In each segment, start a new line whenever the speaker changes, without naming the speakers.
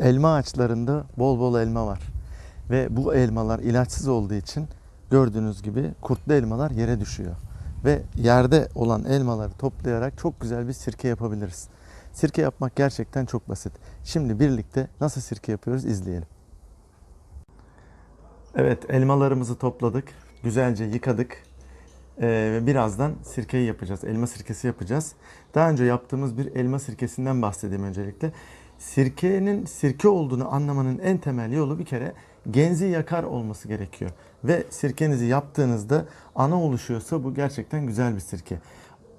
Elma ağaçlarında bol bol elma var. Ve bu elmalar ilaçsız olduğu için gördüğünüz gibi kurtlu elmalar yere düşüyor. Ve yerde olan elmaları toplayarak çok güzel bir sirke yapabiliriz. Sirke yapmak gerçekten çok basit. Şimdi birlikte nasıl sirke yapıyoruz izleyelim. Evet elmalarımızı topladık. Güzelce yıkadık. Ee, ve birazdan sirkeyi yapacağız. Elma sirkesi yapacağız. Daha önce yaptığımız bir elma sirkesinden bahsedeyim öncelikle. Sirkenin sirke olduğunu anlamanın en temel yolu bir kere genzi yakar olması gerekiyor. Ve sirkenizi yaptığınızda ana oluşuyorsa bu gerçekten güzel bir sirke.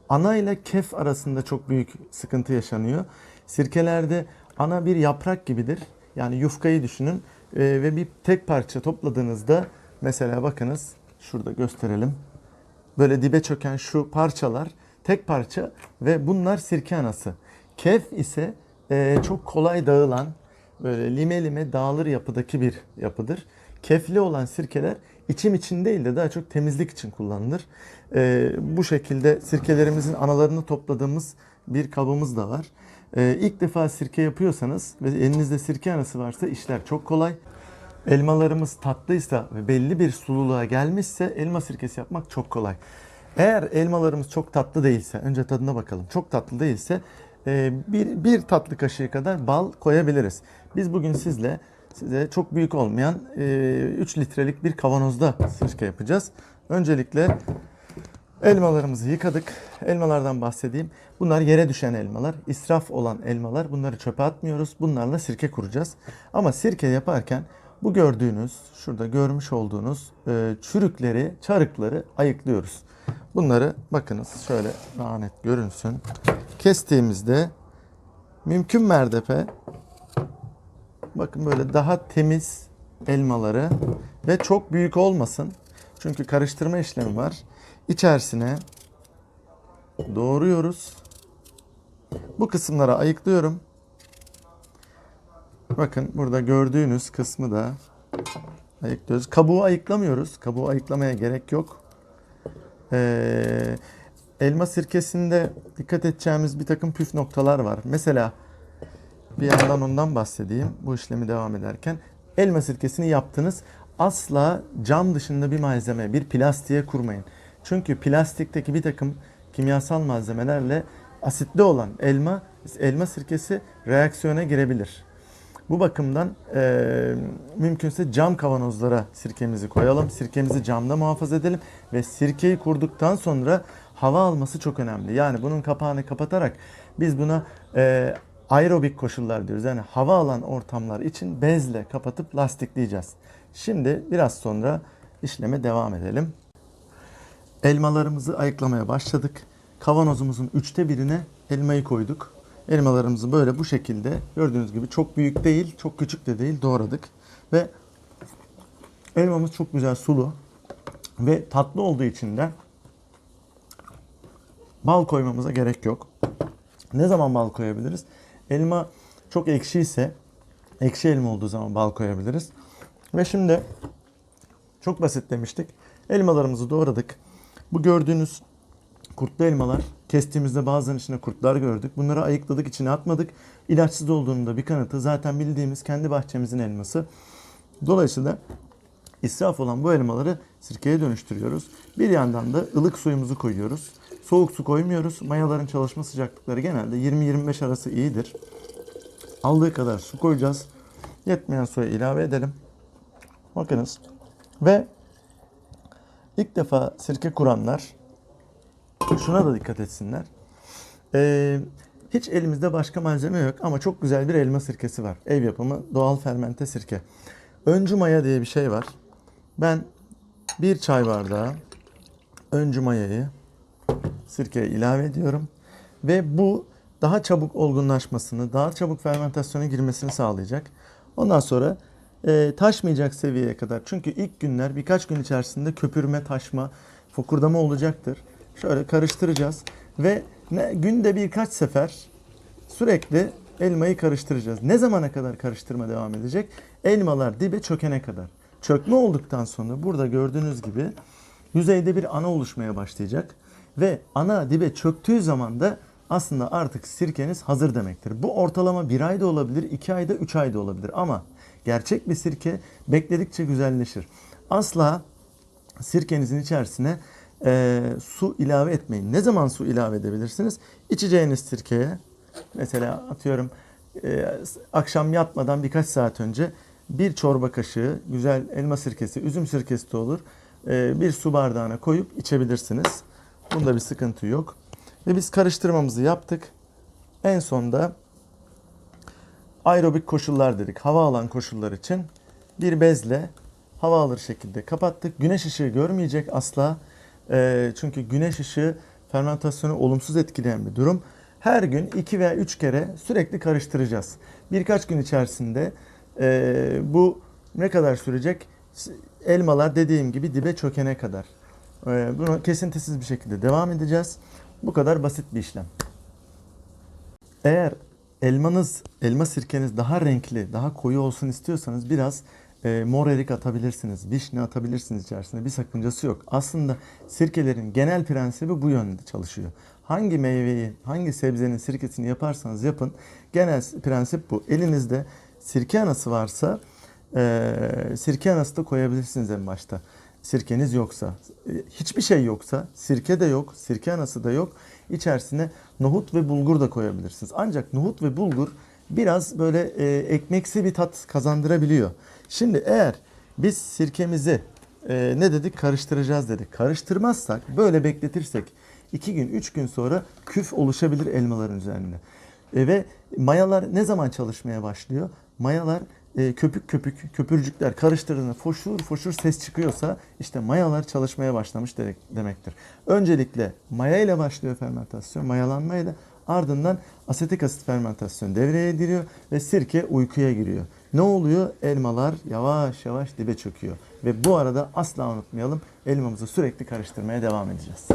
Ana ile kef arasında çok büyük sıkıntı yaşanıyor. Sirkelerde ana bir yaprak gibidir. Yani yufkayı düşünün Ee, ve bir tek parça topladığınızda mesela bakınız şurada gösterelim. Böyle dibe çöken şu parçalar tek parça ve bunlar sirke anası. Kef ise e, çok kolay dağılan böyle lime lime dağılır yapıdaki bir yapıdır. Kefli olan sirkeler içim için değil de daha çok temizlik için kullanılır. E, bu şekilde sirkelerimizin analarını topladığımız bir kabımız da var. E, ilk defa sirke yapıyorsanız ve elinizde sirke anası varsa işler çok kolay. Elmalarımız tatlıysa ve belli bir sululuğa gelmişse elma sirkesi yapmak çok kolay. Eğer elmalarımız çok tatlı değilse, önce tadına bakalım. Çok tatlı değilse bir, bir tatlı kaşığı kadar bal koyabiliriz. Biz bugün sizle size çok büyük olmayan 3 litrelik bir kavanozda sirke yapacağız. Öncelikle elmalarımızı yıkadık. Elmalardan bahsedeyim. Bunlar yere düşen elmalar, israf olan elmalar. Bunları çöpe atmıyoruz. Bunlarla sirke kuracağız. Ama sirke yaparken bu gördüğünüz, şurada görmüş olduğunuz e, çürükleri, çarıkları ayıklıyoruz. Bunları bakınız şöyle daha net görünsün. Kestiğimizde mümkün mertefe bakın böyle daha temiz elmaları ve çok büyük olmasın. Çünkü karıştırma işlemi var. İçerisine doğruyoruz. Bu kısımları ayıklıyorum. Bakın burada gördüğünüz kısmı da ayıklıyoruz. Kabuğu ayıklamıyoruz. Kabuğu ayıklamaya gerek yok. Ee, elma sirkesinde dikkat edeceğimiz bir takım püf noktalar var. Mesela bir yandan ondan bahsedeyim bu işlemi devam ederken. Elma sirkesini yaptınız. Asla cam dışında bir malzeme, bir plastiğe kurmayın. Çünkü plastikteki bir takım kimyasal malzemelerle asitli olan elma, elma sirkesi reaksiyona girebilir. Bu bakımdan e, mümkünse cam kavanozlara sirkemizi koyalım. Sirkemizi camda muhafaza edelim ve sirkeyi kurduktan sonra hava alması çok önemli. Yani bunun kapağını kapatarak biz buna e, aerobik koşullar diyoruz. Yani hava alan ortamlar için bezle kapatıp lastikleyeceğiz. Şimdi biraz sonra işleme devam edelim. Elmalarımızı ayıklamaya başladık. Kavanozumuzun üçte birine elmayı koyduk. Elmalarımızı böyle bu şekilde gördüğünüz gibi çok büyük değil, çok küçük de değil doğradık. Ve elmamız çok güzel sulu ve tatlı olduğu için de bal koymamıza gerek yok. Ne zaman bal koyabiliriz? Elma çok ekşi ise ekşi elma olduğu zaman bal koyabiliriz. Ve şimdi çok basit demiştik. Elmalarımızı doğradık. Bu gördüğünüz kurtlu elmalar kestiğimizde bazen içine kurtlar gördük. Bunları ayıkladık, içine atmadık. İlaçsız olduğunun da bir kanıtı zaten bildiğimiz kendi bahçemizin elması. Dolayısıyla israf olan bu elmaları sirkeye dönüştürüyoruz. Bir yandan da ılık suyumuzu koyuyoruz. Soğuk su koymuyoruz. Mayaların çalışma sıcaklıkları genelde 20-25 arası iyidir. Aldığı kadar su koyacağız. Yetmeyen suyu ilave edelim. Bakınız. Ve ilk defa sirke kuranlar şuna da dikkat etsinler. Ee, hiç elimizde başka malzeme yok ama çok güzel bir elma sirkesi var. Ev yapımı doğal fermente sirke. Öncü maya diye bir şey var. Ben bir çay bardağı öncü mayayı sirkeye ilave ediyorum. Ve bu daha çabuk olgunlaşmasını, daha çabuk fermentasyona girmesini sağlayacak. Ondan sonra e, taşmayacak seviyeye kadar. Çünkü ilk günler birkaç gün içerisinde köpürme, taşma, fokurdama olacaktır. Şöyle karıştıracağız ve günde birkaç sefer sürekli elmayı karıştıracağız. Ne zamana kadar karıştırma devam edecek? Elmalar dibe çökene kadar. Çökme olduktan sonra burada gördüğünüz gibi yüzeyde bir ana oluşmaya başlayacak ve ana dibe çöktüğü zaman da aslında artık sirkeniz hazır demektir. Bu ortalama bir ayda olabilir, iki ayda, üç ayda olabilir ama gerçek bir sirke bekledikçe güzelleşir. Asla sirkenizin içerisine e, su ilave etmeyin. Ne zaman su ilave edebilirsiniz? İçeceğiniz sirkeye mesela atıyorum e, akşam yatmadan birkaç saat önce bir çorba kaşığı güzel elma sirkesi, üzüm sirkesi de olur. e, bir su bardağına koyup içebilirsiniz. Bunda bir sıkıntı yok. Ve biz karıştırmamızı yaptık. En sonda aerobik koşullar dedik. Hava alan koşullar için bir bezle hava alır şekilde kapattık. Güneş ışığı görmeyecek asla. Ee, çünkü güneş ışığı fermentasyonu olumsuz etkileyen bir durum. Her gün 2 veya 3 kere sürekli karıştıracağız. Birkaç gün içerisinde e, bu ne kadar sürecek? Elmalar dediğim gibi dibe çökene kadar. Ee, bunu kesintisiz bir şekilde devam edeceğiz. Bu kadar basit bir işlem. Eğer elmanız, elma sirkeniz daha renkli, daha koyu olsun istiyorsanız biraz e, mor erik atabilirsiniz, vişne atabilirsiniz içerisine. Bir sakıncası yok. Aslında sirkelerin genel prensibi bu yönde çalışıyor. Hangi meyveyi, hangi sebzenin sirkesini yaparsanız yapın, genel prensip bu. Elinizde sirke anası varsa e, sirke anası da koyabilirsiniz en başta. Sirkeniz yoksa, e, hiçbir şey yoksa, sirke de yok, sirke anası da yok. İçerisine nohut ve bulgur da koyabilirsiniz. Ancak nohut ve bulgur biraz böyle e, ekmeksi bir tat kazandırabiliyor. Şimdi eğer biz sirkemizi e, ne dedik karıştıracağız dedik. Karıştırmazsak böyle bekletirsek 2 gün 3 gün sonra küf oluşabilir elmaların üzerinde. E, ve mayalar ne zaman çalışmaya başlıyor? Mayalar e, köpük köpük köpürcükler karıştırdığında foşur foşur ses çıkıyorsa işte mayalar çalışmaya başlamış de- demektir. Öncelikle maya ile başlıyor fermentasyon, mayalanmayla ardından asetik asit fermentasyon devreye giriyor ve sirke uykuya giriyor. Ne oluyor? Elmalar yavaş yavaş dibe çöküyor. Ve bu arada asla unutmayalım elmamızı sürekli karıştırmaya devam edeceğiz.